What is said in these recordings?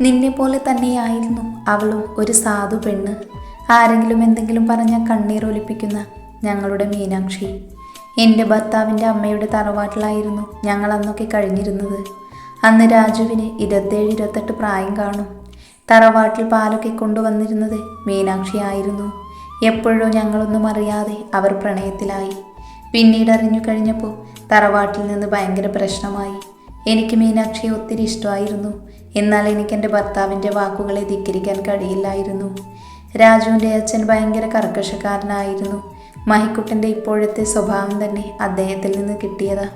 നിന്നെ പോലെ തന്നെയായിരുന്നു അവളും ഒരു സാധു പെണ്ണ്. ആരെങ്കിലും എന്തെങ്കിലും പറഞ്ഞ കണ്ണീരൊലിപ്പിക്കുന്ന ഞങ്ങളുടെ മീനാക്ഷി. എന്റെ ഭർത്താവിന്റെ അമ്മയുടെ തറവാട്ടിലായിരുന്നു ഞങ്ങൾ അന്നൊക്കെ കഴിഞ്ഞിരുന്നത്. അന്ന് രാജുവിന് ഇരുപത്തേഴ് ഇരുപത്തെട്ട് പ്രായം കാണും. തറവാട്ടിൽ പാലൊക്കെ കൊണ്ടുവന്നിരുന്നത് മീനാക്ഷി ആയിരുന്നു. എപ്പോഴോ ഞങ്ങളൊന്നും അറിയാതെ അവർ പ്രണയത്തിലായി. പിന്നീട് അറിഞ്ഞു കഴിഞ്ഞപ്പോൾ തറവാട്ടിൽ നിന്ന് ഭയങ്കര പ്രശ്നമായി. എനിക്ക് മീനാക്ഷിയെ ഒത്തിരി ഇഷ്ടമായിരുന്നു. എന്നാൽ എനിക്ക് എന്റെ ഭർത്താവിന്റെ വാക്കുകളെ ധിക്കരിക്കാൻ കഴിയില്ലായിരുന്നു. രാജുവിന്റെ അച്ഛൻ ഭയങ്കര കർക്കശക്കാരനായിരുന്നു. മഹിക്കുട്ടന്റെ ഇപ്പോഴത്തെ സ്വഭാവം തന്നെ അദ്ദേഹത്തിൽ നിന്ന് കിട്ടിയതാ.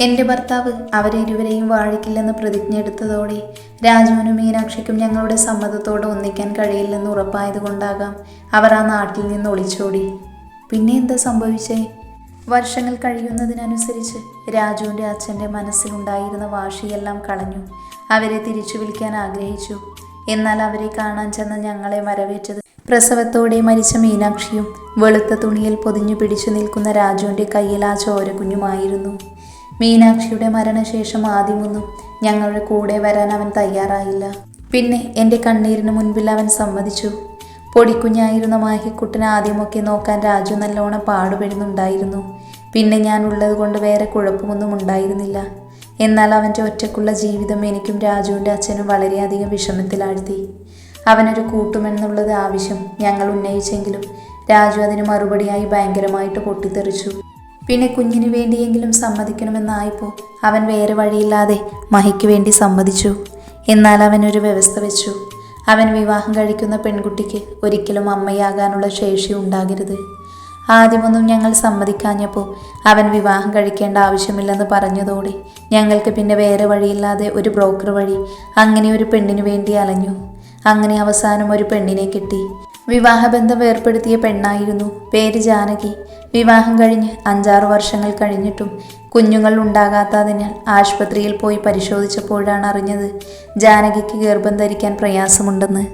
എന്റെ ഭർത്താവ് അവരിരുവരെയും വാഴിക്കില്ലെന്ന് പ്രതിജ്ഞ എടുത്തതോടെ രാജുവിനും മീനാക്ഷിക്കും ഞങ്ങളുടെ സമ്മതത്തോടെ ഒന്നിക്കാൻ കഴിയില്ലെന്ന് ഉറപ്പായതുകൊണ്ടാകാം അവർ ആ നാട്ടിൽ നിന്ന് ഒളിച്ചോടി. പിന്നെ എന്താ സംഭവിച്ചേ? വർഷങ്ങൾ കഴിയുന്നതിനനുസരിച്ച് രാജുവിന്റെ അച്ഛന്റെ മനസ്സിലുണ്ടായിരുന്ന വാശിയെല്ലാം കളഞ്ഞു. അവരെ തിരിച്ചു വിളിക്കാൻ ആഗ്രഹിച്ചു. എന്നാൽ അവരെ കാണാൻ ചെന്ന ഞങ്ങളെ വരവേറ്റത്. പ്രസവത്തോടെ മരിച്ച മീനാക്ഷിയും വെളുത്ത തുണിയിൽ പൊതിഞ്ഞു പിടിച്ചു നിൽക്കുന്ന രാജുവിന്റെ കയ്യിൽ ആ ചോരക്കുഞ്ഞുമായിരുന്നു. മീനാക്ഷിയുടെ മരണശേഷം ആദ്യമൊന്നും ഞങ്ങളുടെ കൂടെ വരാൻ അവൻ തയ്യാറായില്ല. പിന്നെ എന്റെ കണ്ണീരിന് മുൻപിൽ അവൻ സമ്മതിച്ചു. പൊടിക്കുഞ്ഞായിരുന്ന മാഹിക്കുട്ടൻ ആദ്യമൊക്കെ നോക്കാൻ രാജു നല്ലോണം പാടുപെടുന്നുണ്ടായിരുന്നു. പിന്നെ ഞാൻ ഉള്ളത് കൊണ്ട് വേറെ കുഴപ്പമൊന്നും ഉണ്ടായിരുന്നില്ല. എന്നാൽ അവന്റെ ഒറ്റക്കുള്ള ജീവിതം എനിക്കും രാജുവിന്റെ അച്ഛനും വളരെയധികം വിഷമത്തിലാഴ്ത്തി. അവനൊരു കൂട്ടുമെന്നുള്ളത് ആവശ്യം ഞങ്ങൾ ഉന്നയിച്ചെങ്കിലും രാജു അതിന് മറുപടിയായി ഭയങ്കരമായിട്ട് പൊട്ടിത്തെറിച്ചു. പിന്നെ കുഞ്ഞിന് വേണ്ടിയെങ്കിലും സമ്മതിക്കണമെന്നായപ്പോൾ അവൻ വേറെ വഴിയില്ലാതെ മഹിക്ക് വേണ്ടി സമ്മതിച്ചു. എന്നാൽ അവനൊരു വ്യവസ്ഥ വെച്ചു. അവൻ വിവാഹം കഴിക്കുന്ന പെൺകുട്ടിക്ക് ഒരിക്കലും അമ്മയാകാനുള്ള ശേഷി ഉണ്ടാകരുത്. ആദ്യമൊന്നും ഞങ്ങൾ സമ്മതിക്കാഞ്ഞപ്പോൾ അവൻ വിവാഹം കഴിക്കേണ്ട ആവശ്യമില്ലെന്ന് പറഞ്ഞതോടെ ഞങ്ങൾക്ക് പിന്നെ വേറെ വഴിയില്ലാതെ ഒരു ബ്രോക്കർ വഴി അങ്ങനെ ഒരു പെണ്ണിനു വേണ്ടി അലഞ്ഞു. അങ്ങനെ അവസാനം ഒരു പെണ്ണിനെ കിട്ടി. വിവാഹബന്ധം ഏർപ്പെടുത്തിയ പെണ്ണായിരുന്നു പേര് ജാനകി. വിവാഹം കഴിഞ്ഞ് അഞ്ചാറ് വർഷങ്ങൾ കഴിഞ്ഞിട്ടും കുഞ്ഞുങ്ങൾ ഉണ്ടാകാത്തതിനാൽ ആശുപത്രിയിൽ പോയി പരിശോധിച്ചപ്പോഴാണ് അറിഞ്ഞത് ജാനകിക്ക് ഗർഭം ധരിക്കാൻ പ്രയാസമുണ്ടെന്ന്.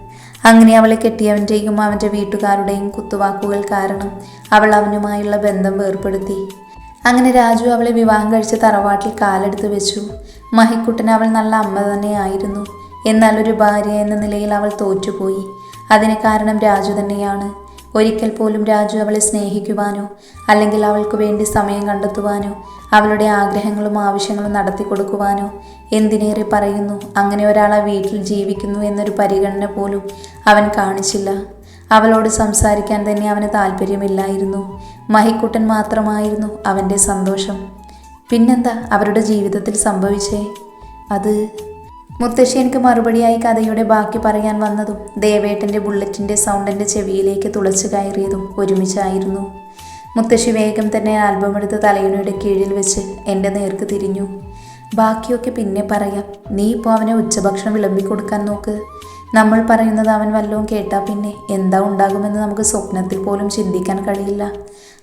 അങ്ങനെ അവളെ കെട്ടിയവന്റെയും അവന്റെ വീട്ടുകാരുടെയും കുത്തുവാക്കുകൾ കാരണം അവൾ അവനുമായുള്ള ബന്ധം വേർപ്പെടുത്തി. അങ്ങനെ രാജു അവളെ വിവാഹം കഴിച്ച തറവാട്ടിൽ കാലെടുത്ത് വെച്ചു. മഹിക്കുട്ടൻ അവൾ നല്ല അമ്മ തന്നെയായിരുന്നു എന്നാൽ ഒരു ഭാര്യ എന്ന നിലയിൽ അവൾ തോറ്റുപോയി. അതിന് കാരണം രാജു തന്നെയാണ്. ഒരിക്കൽ പോലും രാജു അവളെ സ്നേഹിക്കുവാനോ അല്ലെങ്കിൽ അവൾക്ക് വേണ്ടി സമയം കണ്ടെത്തുവാനോ അവളുടെ ആഗ്രഹങ്ങളും ആവശ്യങ്ങളും നടത്തി കൊടുക്കുവാനോ എന്തിനേറെ പറയുന്നു? അങ്ങനെ ഒരാൾ ആ വീട്ടിൽ ജീവിക്കുന്നു എന്നൊരു പരിഗണന പോലും അവൻ കാണിച്ചില്ല. അവളോട് സംസാരിക്കാൻ തന്നെ അവന് താല്പര്യമില്ലായിരുന്നു മഹിക്കുട്ടൻ മാത്രമായിരുന്നു അവന്റെ സന്തോഷം. പിന്നെന്താ അവരുടെ ജീവിതത്തിൽ സംഭവിച്ചേ? അത് മുത്തശ്ശി എനിക്ക് മറുപടിയായി കഥയുടെ ബാക്കി പറയാൻ വന്നതും ദേവേട്ടന്റെ ബുള്ളറ്റിന്റെ സൗണ്ട് ചെവിയിലേക്ക് തുളച്ചു കയറിയതും ഒരുമിച്ചായിരുന്നു. മുത്തശ്ശി വേഗം തന്നെ ആൽബം എടുത്ത് തലയിണയുടെ കീഴിൽ വെച്ച് എന്റെ നേർക്ക് തിരിഞ്ഞു. ബാക്കിയൊക്കെ പിന്നെ പറയാം. നീ ഇപ്പോൾ അവനെ ഉച്ചഭക്ഷണം വിളമ്പി കൊടുക്കാൻ നോക്ക്. നമ്മൾ പറയുന്നത് അവൻ വല്ലതും കേട്ടാൽ പിന്നെ എന്താ ഉണ്ടാകുമെന്ന് നമുക്ക് സ്വപ്നത്തിൽ പോലും ചിന്തിക്കാൻ കഴിയില്ല.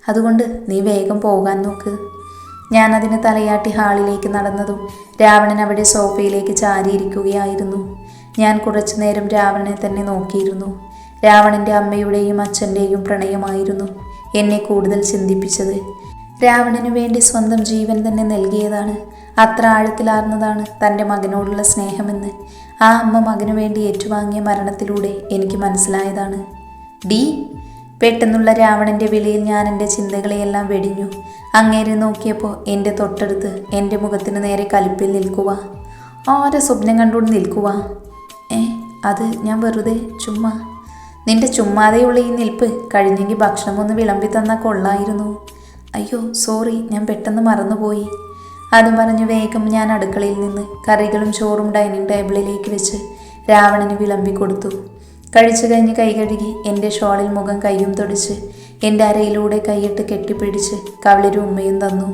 അതുകൊണ്ട് നീ വേഗം പോകാൻ നോക്ക്. ഞാൻ അതിന് തലയാട്ടി ഹാളിലേക്ക് നടന്നതും രാവണൻ അവിടെ സോഫയിലേക്ക് ചാരിയിരിക്കുകയായിരുന്നു. ഞാൻ കുറച്ചു നേരം രാവണനെ തന്നെ നോക്കിയിരുന്നു. രാവണന്റെ അമ്മയുടെയും അച്ഛന്റെയും പ്രണയമായിരുന്നു എന്നെ കൂടുതൽ ചിന്തിപ്പിച്ചത്. രാവണനു വേണ്ടി സ്വന്തം ജീവൻ തന്നെ നൽകിയതാണ്. അത്ര ആഴത്തിലാർന്നതാണ് തന്റെ മകനോടുള്ള സ്നേഹമെന്ന്. ആ അമ്മ മകനു വേണ്ടി ഏറ്റുവാങ്ങിയ മരണത്തിലൂടെ എനിക്ക് മനസ്സിലായതാണ്. ഡി പെട്ടെന്നുള്ള രാവണന്റെ വിളിയിൽ ഞാൻ എന്റെ ചിന്തകളെയെല്ലാം വെടിഞ്ഞു. അങ്ങേരെ നോക്കിയപ്പോൾ എന്റെ തൊട്ടടുത്ത് എന്റെ മുഖത്തിന് നേരെ കലിപ്പിൽ നിൽക്കുക ആരെ സ്വപ്നം കണ്ടുകൊണ്ട് നിൽക്കുക ഏ അത് ഞാൻ വെറുതെ ചുമ്മാ. നിന്റെ ചുമ്മാതെയുള്ള ഈ നിൽപ്പ് കഴിഞ്ഞെങ്കിൽ ഭക്ഷണം ഒന്ന് വിളമ്പി തന്നാൽ കൊള്ളായിരുന്നു. അയ്യോ സോറി ഞാൻ പെട്ടെന്ന് മറന്നുപോയി. അതും പറഞ്ഞ് വേഗം ഞാൻ അടുക്കളയിൽ നിന്ന് കറികളും ചോറും ഡൈനിങ് ടേബിളിലേക്ക് വെച്ച് രാവണന് വിളമ്പി കൊടുത്തു. കഴിച്ചു കഴിഞ്ഞ് കൈ കഴുകി എന്റെ ഷോളിൽ മുഖം കൈയും തൊടിച്ച് എന്റെ അരയിലൂടെ കൈയിട്ട് കെട്ടിപ്പിടിച്ച് കവളിരു ഉമ്മയും തന്നു.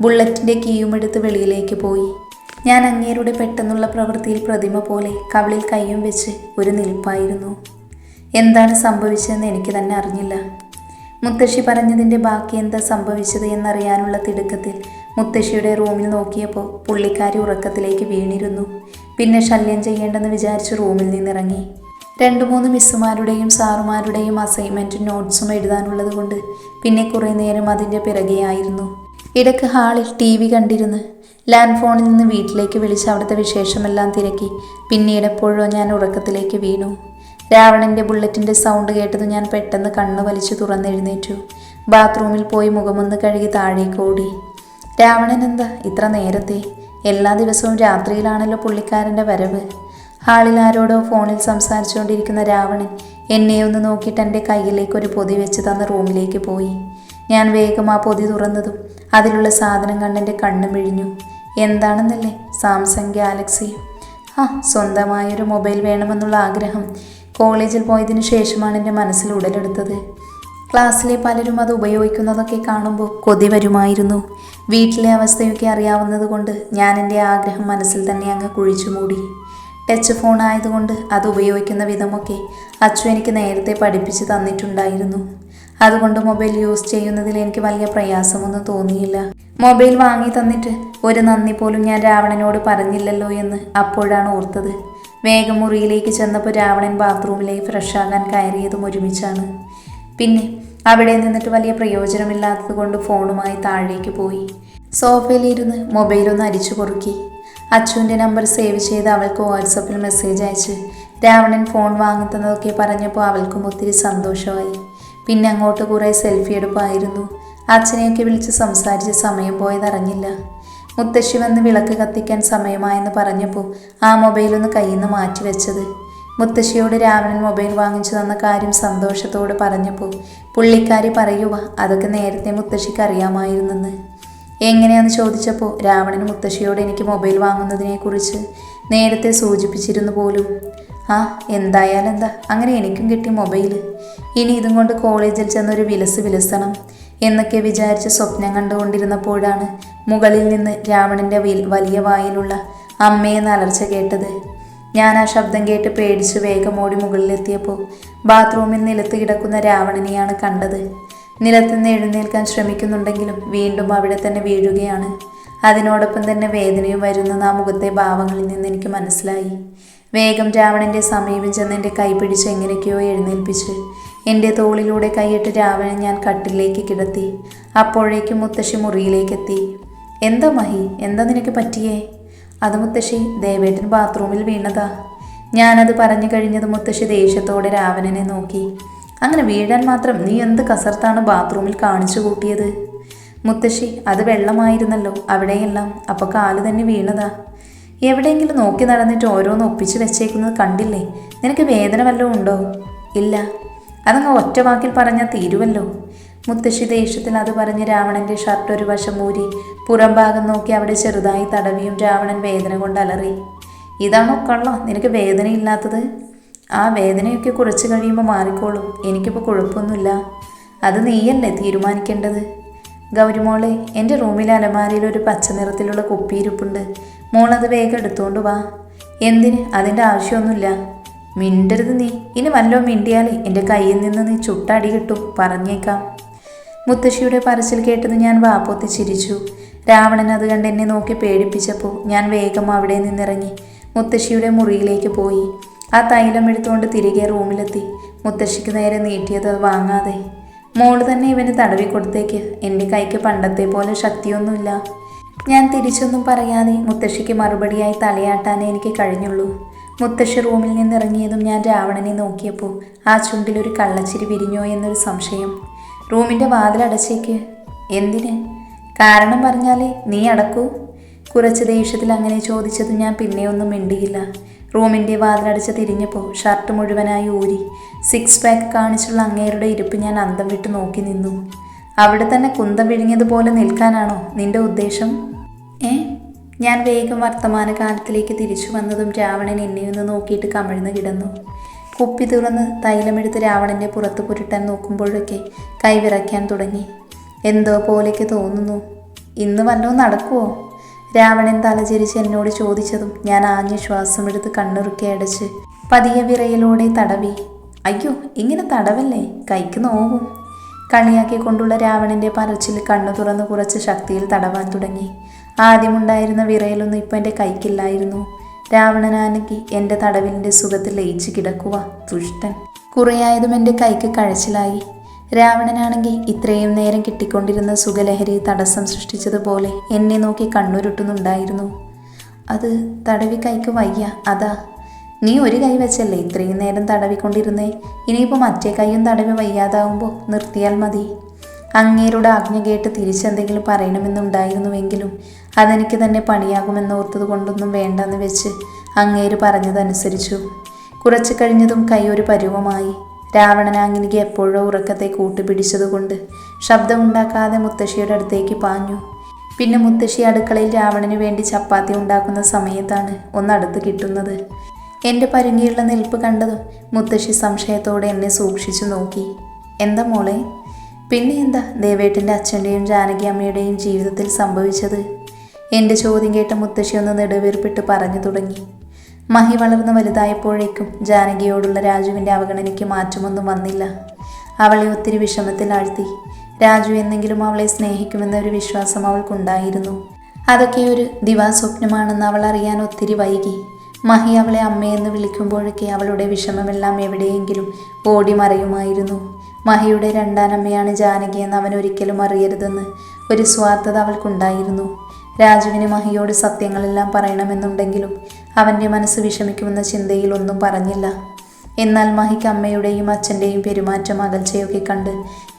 ബുള്ളറ്റിന്റെ കീയും എടുത്ത് വെളിയിലേക്ക് പോയി. ഞാൻ അങ്ങേരുടെ പെട്ടെന്നുള്ള പ്രവൃത്തിയിൽ പ്രതിമ പോലെ കവളിൽ കൈയും വെച്ച് ഒരു നിൽപ്പായിരുന്നു. എന്താണ് സംഭവിച്ചതെന്ന് എനിക്ക് തന്നെ അറിഞ്ഞില്ല. മുത്തശ്ശി പറഞ്ഞതിന്റെ ബാക്കി എന്താ സംഭവിച്ചത് എന്നറിയാനുള്ള തിടുക്കത്തിൽ മുത്തശ്ശിയുടെ റൂമിൽ നോക്കിയപ്പോൾ പുള്ളിക്കാരി ഉറക്കത്തിലേക്ക് വീണിരുന്നു. പിന്നെ ശല്യം ചെയ്യേണ്ടെന്ന് വിചാരിച്ച് റൂമിൽ നിന്നിറങ്ങി. രണ്ട് മൂന്ന് മിസ്സുമാരുടെയും സാറുമാരുടെയും അസൈൻമെന്റും നോട്ട്സും എഴുതാനുള്ളത് കൊണ്ട് പിന്നെ കുറേ നേരം അതിന്റെ പിറകെയായിരുന്നു ഇടയ്ക്ക് ഹാളിൽ ടി വി കണ്ടിരുന്ന് ലാൻഡ് ഫോണിൽ നിന്ന് വീട്ടിലേക്ക് വിളിച്ച് അവിടുത്തെ വിശേഷമെല്ലാം തിരക്കി പിന്നീട് എപ്പോഴോ ഞാൻ ഉറക്കത്തിലേക്ക് വീണു. രാവണന്റെ ബുള്ളറ്റിന്റെ സൗണ്ട് കേട്ടത് ഞാൻ പെട്ടെന്ന് കണ്ണു വലിച്ചു തുറന്നെഴുന്നേറ്റു. ബാത്റൂമിൽ പോയി മുഖമൊന്ന് കഴുകി താഴേക്ക് ഓടി. രാവണൻ എന്താ ഇത്ര നേരത്തെ? എല്ലാ ദിവസവും രാത്രിയിലാണല്ലോ പുള്ളിക്കാരന്റെ വരവ്. ഹാളിൽ ആരോടോ ഫോണിൽ സംസാരിച്ചുകൊണ്ടിരിക്കുന്ന രാവണൻ എന്നെ ഒന്ന് നോക്കിയിട്ട് എന്റെ കയ്യിലേക്ക് ഒരു പൊതി വെച്ച് തന്ന റൂമിലേക്ക് പോയി. ഞാൻ വേഗം ആ പൊതി തുറന്നതും അതിലുള്ള സാധനം കണ്ടെന്റെ കണ്ണു മിഴിഞ്ഞു എന്താണെന്നല്ലേ സാംസങ് ഗാലക്സി? ആ സ്വന്തമായൊരു മൊബൈൽ വേണമെന്നുള്ള ആഗ്രഹം കോളേജിൽ പോയതിനു ശേഷമാണ് എന്റെ മനസ്സിൽ ഉടലെടുത്തത്. ക്ലാസ്സിലെ പലരും അത് ഉപയോഗിക്കുന്നതൊക്കെ കാണുമ്പോൾ കൊതി വരുമായിരുന്നു. വീട്ടിലെ അവസ്ഥയൊക്കെ അറിയാവുന്നതുകൊണ്ട് ഞാൻ എന്റെ ആഗ്രഹം മനസ്സിൽ തന്നെ അങ്ങ് കുഴിച്ചു മൂടി ടച്ച് ഫോൺ ആയതുകൊണ്ട് അത് ഉപയോഗിക്കുന്ന വിധമൊക്കെ അച്ചു എനിക്ക് നേരത്തെ പഠിപ്പിച്ച് തന്നിട്ടുണ്ടായിരുന്നു. അതുകൊണ്ട് മൊബൈൽ യൂസ് ചെയ്യുന്നതിൽ എനിക്ക് വലിയ പ്രയാസമൊന്നും തോന്നിയില്ല. മൊബൈൽ വാങ്ങി തന്നിട്ട് ഒരു നന്ദി പോലും ഞാൻ രാവണനോട് പറഞ്ഞില്ലല്ലോ എന്ന് അപ്പോഴാണ് ഓർത്തത്. വേഗം മുറിയിലേക്ക് ചെന്നപ്പോൾ രാവണൻ ബാത്റൂമിലേക്ക് ഫ്രഷാകാൻ കയറിയതും ഒരുമിച്ചാണ്. പിന്നെ അവിടെ നിന്നിട്ട് വലിയ പ്രയോജനമില്ലാത്തത് കൊണ്ട് ഫോണുമായി താഴേക്ക് പോയി. സോഫയിലിരുന്ന് മൊബൈലൊന്ന് അരിച്ചു പൊറുക്കി. അച്ചുവിന്റെ നമ്പർ സേവ് ചെയ്ത് അവൾക്ക് വാട്സപ്പിൽ മെസ്സേജ് അയച്ച്. രാവണൻ ഫോൺ വാങ്ങിത്തന്നതൊക്കെ പറഞ്ഞപ്പോൾ അവൾക്കും ഒത്തിരി സന്തോഷമായി. പിന്നെ അങ്ങോട്ട് കുറേ സെൽഫി എടുപ്പായിരുന്നു. അച്ഛനെയൊക്കെ വിളിച്ച് സംസാരിച്ച് സമയം പോയതറിഞ്ഞില്ല. മുത്തശ്ശി വന്ന് വിളക്ക് കത്തിക്കാൻ സമയമായെന്ന് പറഞ്ഞപ്പോൾ ആ മൊബൈലൊന്ന് കയ്യിൽ നിന്ന് മാറ്റി വെച്ചത്. മുത്തശ്ശിയോട് രാവണൻ മൊബൈൽ വാങ്ങിച്ചു തന്ന കാര്യം സന്തോഷത്തോട് പറഞ്ഞപ്പോൾ പുള്ളിക്കാരി പറയുക അതൊക്കെ നേരത്തെ മുത്തശ്ശിക്ക് അറിയാമായിരുന്നെന്ന്. എങ്ങനെയാന്ന് ചോദിച്ചപ്പോൾ രാവണൻ മുത്തശ്ശിയോട് എനിക്ക് മൊബൈൽ വാങ്ങുന്നതിനെക്കുറിച്ച് നേരത്തെ സൂചിപ്പിച്ചിരുന്നു പോലും. ആ എന്തായാലും എന്താ? അങ്ങനെ എനിക്കും കിട്ടി മൊബൈൽ. ഇനി ഇതും കൊണ്ട് കോളേജിൽ ചെന്നൊരു വിലസ് വിലസണം എന്നൊക്കെ വിചാരിച്ച് സ്വപ്നം കണ്ടുകൊണ്ടിരുന്നപ്പോഴാണ് മുകളിൽ നിന്ന് രാവണന്റെ വലിയ വായിലുള്ള അമ്മയെന്ന് അലർച്ച കേട്ടത്. ഞാൻ ആ ശബ്ദം കേട്ട് പേടിച്ച് വേഗം ഓടി മുകളിലെത്തിയപ്പോൾ ബാത്റൂമിൽ നിലത്ത് കിടക്കുന്ന രാവണനെയാണ് കണ്ടത്. നിലത്തുനിന്ന് എഴുന്നേൽക്കാൻ ശ്രമിക്കുന്നുണ്ടെങ്കിലും വീണ്ടും അവിടെ തന്നെ വീഴുകയാണ്. അതിനോടൊപ്പം തന്നെ വേദനയും വരുന്ന ആ മുഖത്തെ ഭാവങ്ങളിൽ നിന്ന് എനിക്ക് മനസ്സിലായി. വേഗം രാവണന്റെ സമീപം ചെന്ന് എന്റെ കൈ പിടിച്ച് എങ്ങനെയൊക്കെയോ എഴുന്നേൽപ്പിച്ച് എന്റെ തോളിലൂടെ കൈയിട്ട് രാവണൻ ഞാൻ കട്ടിലേക്ക് കിടത്തി. അപ്പോഴേക്കും മുത്തശ്ശി മുറിയിലേക്കെത്തി. എന്താ മഹി? എന്താ നിനക്ക് പറ്റിയേ? അത് മുത്തശ്ശി ദേവേട്ടൻ ബാത്റൂമിൽ വീണതാ. ഞാനത് പറഞ്ഞു കഴിഞ്ഞത് മുത്തശ്ശി ദേഷ്യത്തോടെ രാവണനെ നോക്കി. അങ്ങനെ വീഴാൻ മാത്രം നീ എന്ത് കസർത്താണ് ബാത്റൂമിൽ കാണിച്ചു കൂട്ടിയത്? മുത്തശ്ശി അത് വെള്ളമായിരുന്നല്ലോ അവിടെയെല്ലാം. അപ്പോൾ കാൽ തന്നെ വീണതാ. എവിടെയെങ്കിലും നോക്കി നടന്നിട്ട് ഓരോന്ന് ഒപ്പിച്ച് വെച്ചേക്കുന്നത് കണ്ടില്ലേ? നിനക്ക് വേദന വല്ലതും ഉണ്ടോ? ഇല്ല. അതങ്ങ് ഒറ്റ വാക്കിൽ പറഞ്ഞാൽ തീരുവല്ലോ. മുത്തശ്ശി ദേഷ്യത്തിൽ അത് പറഞ്ഞ് രാവണന്റെ ഷർട്ട് ഒരു വശം ഊരി പുറം ഭാഗം നോക്കി അവിടെ ചെറുതായി തടവിയും രാവണൻ വേദന കൊണ്ട് അലറി. ഇതാണോ കള്ള? നിനക്ക് വേദനയില്ലാത്തത്? ആ വേദനയൊക്കെ കുറച്ച് കഴിയുമ്പോൾ മാറിക്കോളും. എനിക്കിപ്പോൾ കുഴപ്പമൊന്നുമില്ല. അത് നീയല്ലേ തീരുമാനിക്കേണ്ടത്? ഗൗരിമോളെ എന്റെ റൂമിലെ അലമാരയിൽ ഒരു പച്ച നിറത്തിലുള്ള കുപ്പിയിരിപ്പുണ്ട് മോളത് വേഗം എടുത്തുകൊണ്ട് വാ. എന്തിന്? അതിന്റെ ആവശ്യമൊന്നുമില്ല. മിണ്ടരുത് നീ. ഇനി വല്ലോ മിണ്ടിയാലേ എന്റെ കയ്യിൽ നിന്ന് നീ ചുട്ടടി കിട്ടും. പറഞ്ഞേക്കാം. മുത്തശ്ശിയുടെ പറച്ചിൽ കേട്ടത് ഞാൻ വാപ്പൊത്തി ചിരിച്ചു. രാവണൻ അത് കണ്ട് എന്നെ നോക്കി പേടിപ്പിച്ചപ്പോൾ ഞാൻ വേഗം അവിടെ നിന്നിറങ്ങി. മുത്തശ്ശിയുടെ മുറിയിലേക്ക് പോയി. ആ തൈലം എടുത്തുകൊണ്ട് തിരികെ റൂമിലെത്തി. മുത്തശ്ശിക്ക് നേരെ നീട്ടിയത് വാങ്ങാതെ. മോൾ തന്നെ ഇവന് തടവി കൊടുത്തേക്ക്. എന്റെ കൈക്ക് പണ്ടത്തെ പോലെ ശക്തിയൊന്നുമില്ല. ഞാൻ തിരിച്ചൊന്നും പറയാതെ മുത്തശ്ശിക്ക് മറുപടിയായി തലയാട്ടാനേ എനിക്ക് കഴിഞ്ഞുള്ളൂ. മുത്തശ്ശി റൂമിൽ നിന്നിറങ്ങിയതും ഞാൻ രാവണനെ നോക്കിയപ്പോൾ ആ ചുണ്ടിലൊരു കള്ളച്ചിരി വിരിഞ്ഞോ എന്നൊരു സംശയം. റൂമിന്റെ വാതിലടച്ചേക്ക് എന്തിന്? കാരണം പറഞ്ഞാലേ നീ അടക്കൂ. കുറച്ച് ദേഷ്യത്തിൽ അങ്ങനെ ചോദിച്ചത് ഞാൻ പിന്നെയൊന്നും മിണ്ടിയില്ല. റൂമിന്റെ വാതിലടച്ച് തിരിഞ്ഞപ്പോൾ ഷർട്ട് മുഴുവനായി ഊരി. സിക്സ് പാക്ക് കാണിച്ചുള്ള അങ്ങേരുടെ ഇരിപ്പ് ഞാൻ അന്തം വിട്ട് നോക്കി നിന്നു. അവിടെ തന്നെ കുന്തം വിഴുങ്ങിയതുപോലെ നിൽക്കാനാണോ നിന്റെ ഉദ്ദേശം? ഏ? ഞാൻ വേഗം വർത്തമാനകാലത്തിലേക്ക് തിരിച്ചു വന്നതും രാവണൻ എന്നെ ഒന്ന് നോക്കിയിട്ട് കമിഴ്ന്ന് കിടന്നു. കുപ്പി തുറന്ന് തൈലമെടുത്ത് രാവണന്റെ പുറത്ത് പുരട്ടാൻ നോക്കുമ്പോഴൊക്കെ കൈവിറയ്ക്കാൻ തുടങ്ങി. എന്തോ പോലെയൊക്കെ തോന്നുന്നു. ഇന്ന് വല്ലതും നടക്കുമോ രാവണൻ തലചരിച്ച് എന്നോട് ചോദിച്ചതും ഞാൻ ആഞ്ഞ് ശ്വാസമെടുത്ത് കണ്ണുറുക്കി അടച്ച് പതിയ വിറയലോടെ തടവി. അയ്യോ ഇങ്ങനെ തടവല്ലേ? കൈക്ക് നോവും. കളിയാക്കിക്കൊണ്ടുള്ള രാവണന്റെ പറച്ചിൽ കണ്ണു തുറന്ന് കുറച്ച് ശക്തിയിൽ തടവാൻ തുടങ്ങി. ആദ്യമുണ്ടായിരുന്ന വിറയലൊന്നും ഇപ്പം എന്റെ കൈക്കില്ലായിരുന്നു. രാവണനാനക്ക് എന്റെ തടവിലിന്റെ സുഖത്തിൽ ലയിച്ച് കിടക്കുക ദുഷ്ടൻ. കുറയായതും എന്റെ കൈക്ക് കഴച്ചിലായി. രാവണനാണെങ്കിൽ ഇത്രയും നേരം കിട്ടിക്കൊണ്ടിരുന്ന സുഖലഹരി തടസ്സം സൃഷ്ടിച്ചതുപോലെ എന്നെ നോക്കി കണ്ണുരുട്ടുന്നുണ്ടായിരുന്നു. അത് തടവി കൈക്ക് വയ്യ. അതാ. നീ ഒരു കൈ വെച്ചല്ലേ ഇത്രയും നേരം തടവിക്കൊണ്ടിരുന്നേ? ഇനിയിപ്പോൾ മറ്റേ കൈയും തടവി വയ്യാതാവുമ്പോൾ നിർത്തിയാൽ മതി. അങ്ങേരുടെ ആജ്ഞ കേട്ട് തിരിച്ചെന്തെങ്കിലും പറയണമെന്നുണ്ടായിരുന്നുവെങ്കിലും അതെനിക്ക് തന്നെ പണിയാകുമെന്ന് ഓർത്തത് കൊണ്ടൊന്നും വേണ്ടെന്ന് വെച്ച് അങ്ങേര് പറഞ്ഞതനുസരിച്ചു. കുറച്ച് കഴിഞ്ഞതും കൈ ഒരു പരുവമായി. രാവണനാങ്ങിനിക്ക് എപ്പോഴോ ഉറക്കത്തെ കൂട്ടുപിടിച്ചതുകൊണ്ട് ശബ്ദമുണ്ടാക്കാതെ മുത്തശ്ശിയുടെ അടുത്തേക്ക് പാഞ്ഞു. പിന്നെ മുത്തശ്ശി അടുക്കളയിൽ രാവണന് വേണ്ടി ചപ്പാത്തി ഉണ്ടാക്കുന്ന സമയത്താണ് ഒന്ന് അടുത്ത് കിട്ടുന്നത്. എന്റെ പരുങ്ങിയുള്ള നിൽപ്പ് കണ്ടതും മുത്തശ്ശി സംശയത്തോടെ എന്നെ സൂക്ഷിച്ചു നോക്കി. എന്താ മോളെ? പിന്നെ എന്താ ദേവേട്ടന്റെ അച്ഛന്റെയും ജാനകി അമ്മയുടെയും ജീവിതത്തിൽ സംഭവിച്ചത്? എന്റെ ചോദ്യം കേട്ട മുത്തശ്ശി ഒന്ന് നെടുവീർപ്പിട്ട് പറഞ്ഞു തുടങ്ങി. മഹി വളർന്ന് വലുതായപ്പോഴേക്കും ജാനകിയോടുള്ള രാജുവിന്റെ അവഗണനയ്ക്ക് മാറ്റമൊന്നും വന്നില്ല. അവളെ ഒത്തിരി വിഷമത്തിൽ ആഴ്ത്തി. രാജു എന്നെങ്കിലും അവളെ സ്നേഹിക്കുമെന്നൊരു വിശ്വാസം അവൾക്കുണ്ടായിരുന്നു. അതൊക്കെ ഒരു ദിവാസ്വപ്നമാണെന്ന് അവൾ അറിയാൻ ഒത്തിരി വൈകി. മഹി അവളെ അമ്മയെന്ന് വിളിക്കുമ്പോഴൊക്കെ അവളുടെ വിഷമമെല്ലാം എവിടെയെങ്കിലും ഓടി മറയുമായിരുന്നു മഹിയുടെ രണ്ടാനമ്മയാണ് ജാനകി എന്ന് അവൻ ഒരിക്കലും അറിയരുതെന്ന് ഒരു സ്വാർത്ഥത അവൾക്കുണ്ടായിരുന്നു. രാജുവിന് മഹിയോട് സത്യങ്ങളെല്ലാം പറയണമെന്നുണ്ടെങ്കിലും അവന്റെ മനസ്സ് വിഷമിക്കുമെന്ന ചിന്തയിൽ ഒന്നും പറഞ്ഞില്ല. എന്നാൽ മഹിക്ക് അമ്മയുടെയും അച്ഛന്റെയും പെരുമാറ്റം അകൽച്ചയൊക്കെ കണ്ട്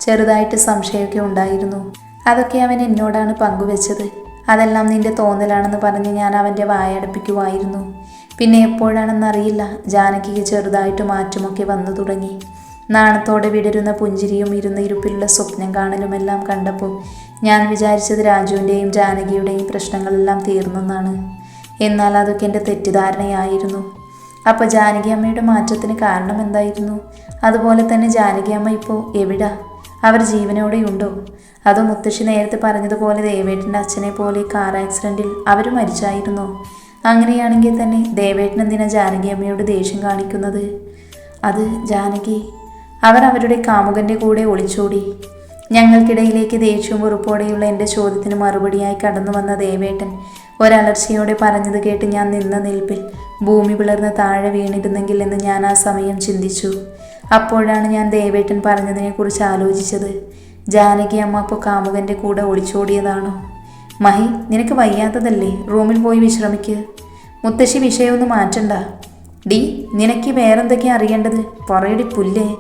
ചെറുതായിട്ട് സംശയമൊക്കെ ഉണ്ടായിരുന്നു. അതൊക്കെ അവൻ എന്നോടാണ് പങ്കുവെച്ചത്. അതെല്ലാം നിന്റെ തോന്നലാണെന്ന് പറഞ്ഞ് ഞാൻ അവന്റെ വായടപ്പിക്കുമായിരുന്നു പിന്നെ എപ്പോഴാണെന്നറിയില്ല. ജാനകിക്ക് ചെറുതായിട്ട് മാറ്റമൊക്കെ വന്നു തുടങ്ങി. നാണത്തോടെ വിടരുന്ന പുഞ്ചിരിയും ഇരുന്ന ഇരുപ്പിലുള്ള സ്വപ്നം കാണലുമെല്ലാം കണ്ടപ്പോൾ ഞാൻ വിചാരിച്ചത് രാജുവിന്റെയും ജാനകിയുടെയും പ്രശ്നങ്ങളെല്ലാം തീർന്നെന്നാണ്. എന്നാൽ അതൊക്കെ എന്റെ തെറ്റിദ്ധാരണയായിരുന്നു. അപ്പോൾ ജാനകി അമ്മയുടെ മാറ്റത്തിന് കാരണം എന്തായിരുന്നു? അതുപോലെ തന്നെ ജാനകി അമ്മ ഇപ്പോൾ എവിടാ? അവർ ജീവനോടെയുണ്ടോ? അതോ മുത്തശ്ശി നേരത്തെ പറഞ്ഞതുപോലെ ദേവേട്ടന്റെ അച്ഛനെ പോലെ കാർ ആക്സിഡന്റിൽ അവർ മരിച്ചായിരുന്നു? അങ്ങനെയാണെങ്കിൽ തന്നെ ദേവേട്ടൻ എന്തിനാ ജാനകി അമ്മയോട് ദേഷ്യം കാണിക്കുന്നത്? അത് ജാനകി അവർ അവരുടെ കാമുകന്റെ കൂടെ ഒളിച്ചോടി. ഞങ്ങൾക്കിടയിലേക്ക് ദേഷ്യവും വെറുപ്പോടെയുള്ള എന്റെ ചോദ്യത്തിന് മറുപടിയായി കടന്നു വന്ന ദേവേട്ടൻ ഒരലർച്ചയോടെ പറഞ്ഞത് കേട്ട് ഞാൻ നിന്ന നിൽപ്പിൽ ഭൂമി പിളർന്ന് താഴെ വീണിരുന്നെങ്കിൽ എന്ന് ഞാൻ ആ സമയം ചിന്തിച്ചു. അപ്പോഴാണ് ഞാൻ ദേവേട്ടൻ പറഞ്ഞതിനെക്കുറിച്ച് ആലോചിച്ചത്. ജാനകി അമ്മ അപ്പോൾ കാമുകന്റെ കൂടെ ഒളിച്ചോടിയതാണോ? മഹി നിനക്ക് വയ്യാത്തതല്ലേ? റൂമിൽ പോയി വിശ്രമിക്ക്. മുത്തശ്ശി വിഷയമൊന്നും മാറ്റണ്ട. ഡി നിനക്ക് വേറെന്തൊക്കെയാ അറിയേണ്ടത്? പറയടി പുല്ലേ?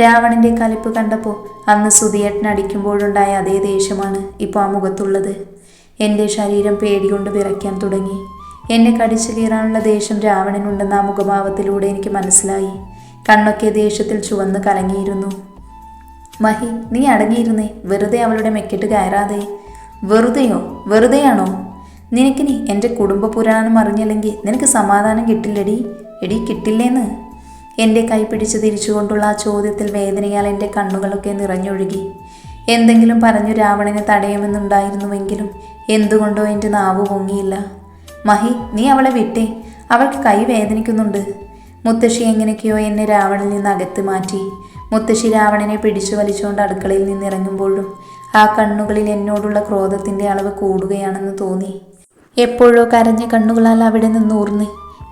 രാവണന്റെ കലിപ്പ് കണ്ടപ്പോൾ അന്ന് സുധിയേട്ടൻ അടിക്കുമ്പോഴുണ്ടായ അതേ ദേഷ്യമാണ് ഇപ്പോൾ ആ മുഖത്തുള്ളത്. എന്റെ ശരീരം പേടികൊണ്ട് വിറയ്ക്കാൻ തുടങ്ങി. എന്നെ കടിച്ചു കീറാനുള്ള ദേഷ്യം രാവണനുണ്ടെന്ന ആ മുഖഭാവത്തിലൂടെ എനിക്ക് മനസ്സിലായി. കണ്ണൊക്കെ ദേഷ്യത്തിൽ ചുവന്ന് കലങ്ങിയിരുന്നു. മഹി നീ അടങ്ങിയിരുന്നേ. വെറുതെ അവളുടെ മെക്കിട്ട് കയറാതെ. വെറുതെയോ? വെറുതെയാണോ? നിനക്കിനി എന്റെ കുടുംബ പുരാണം അറിഞ്ഞില്ലെങ്കിൽ നിനക്ക് സമാധാനം കിട്ടില്ലടി. എടി കിട്ടില്ലേന്ന്. എന്റെ കൈ പിടിച്ച് തിരിച്ചുകൊണ്ടുള്ള ആ ചോദ്യത്തിൽ വേദനയാൽ എന്റെ കണ്ണുകളൊക്കെ നിറഞ്ഞൊഴുകി. എന്തെങ്കിലും പറഞ്ഞു രാവണനെ തടയുമെന്നുണ്ടായിരുന്നുവെങ്കിലും എന്തുകൊണ്ടോ എന്റെ നാവ് പൊങ്ങിയില്ല. മഹി നീ അവളെ വിട്ടേ. അവൾക്ക് കൈ വേദനിക്കുന്നുണ്ട്. മുത്തശ്ശി എങ്ങനെയൊക്കെയോ എന്നെ രാവണിൽ നിന്ന് അകത്ത് മാറ്റി. മുത്തശ്ശി രാവണനെ പിടിച്ചു വലിച്ചുകൊണ്ട് അടുക്കളയിൽ നിന്ന് ഇറങ്ങുമ്പോഴും ആ കണ്ണുകളിൽ എന്നോടുള്ള ക്രോധത്തിന്റെ അളവ് കൂടുകയാണെന്ന് തോന്നി. എപ്പോഴോ കരഞ്ഞ കണ്ണുകളാൽ അവിടെ നിന്നൂർന്ന്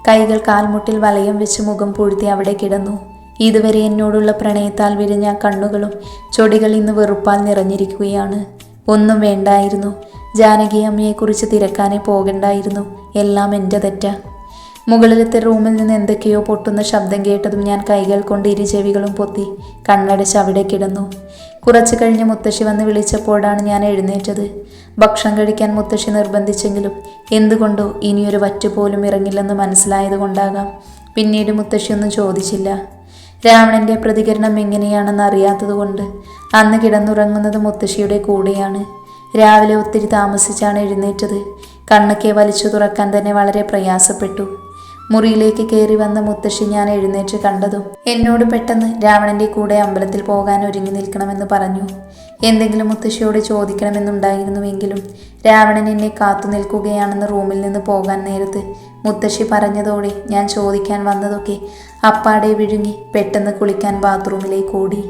കൈകൾ കാൽമുട്ടിൽ വലയം വെച്ച് മുഖം പൂഴ്ത്തി അവിടെ കിടന്നു. ഇതുവരെ എന്നോടുള്ള പ്രണയത്താൽ വിരിഞ്ഞ കണ്ണുകളും ചൊടികൾ ഇന്ന് വെറുപ്പാൽ നിറഞ്ഞിരിക്കുകയാണ്. ഒന്നും വേണ്ടായിരുന്നു. ജാനകി അമ്മയെക്കുറിച്ച് തിരക്കാനേ പോകണ്ടായിരുന്നു. എല്ലാം എന്റെ തെറ്റ. മുകളിലത്തെ റൂമിൽ നിന്ന് എന്തൊക്കെയോ പൊട്ടുന്ന ശബ്ദം കേട്ടതും ഞാൻ കൈകൾ കൊണ്ട് ഇരു ചെവികളും പൊത്തി കണ്ണടച്ച് അവിടെ കിടന്നു. കുറച്ചു കഴിഞ്ഞ് മുത്തശ്ശി വന്ന് വിളിച്ചപ്പോഴാണ് ഞാൻ എഴുന്നേറ്റത്. ഭക്ഷണം കഴിക്കാൻ മുത്തശ്ശി നിർബന്ധിച്ചെങ്കിലും എന്തുകൊണ്ടോ ഇനിയൊരു വറ്റ് പോലും ഇറങ്ങില്ലെന്ന് മനസ്സിലായത് കൊണ്ടാകാം പിന്നീട് മുത്തശ്ശിയൊന്നും ചോദിച്ചില്ല. രാവണന്റെ പ്രതികരണം എങ്ങനെയാണെന്ന് അറിയാത്തതുകൊണ്ട് അന്ന് കിടന്നുറങ്ങുന്നത് മുത്തശ്ശിയുടെ കൂടെയാണ്. രാവിലെ ഒത്തിരി താമസിച്ചാണ് എഴുന്നേറ്റത്. കണ്ണൊക്കെ വലിച്ചു തുറക്കാൻ തന്നെ വളരെ പ്രയാസപ്പെട്ടു. മുറിയിലേക്ക് കയറി വന്ന മുത്തശ്ശി ഞാൻ എഴുന്നേറ്റ് കണ്ടതും എന്നോട് പെട്ടെന്ന് രാവണന്റെ കൂടെ അമ്പലത്തിൽ പോകാൻ ഒരുങ്ങി നിൽക്കണമെന്ന് പറഞ്ഞു. എന്തെങ്കിലും മുത്തശ്ശിയോട് ചോദിക്കണമെന്നുണ്ടായിരുന്നുവെങ്കിലും രാവണൻ എന്നെ കാത്തു നിൽക്കുകയാണെന്ന് റൂമിൽ നിന്ന് പോകാൻ നേരത്ത് മുത്തശ്ശി പറഞ്ഞതോടെ ഞാൻ ചോദിക്കാൻ വന്നതൊക്കെ അപ്പാടെ വിഴുങ്ങി പെട്ടെന്ന് കുളിക്കാൻ ബാത്റൂമിലേക്ക് ഓടി.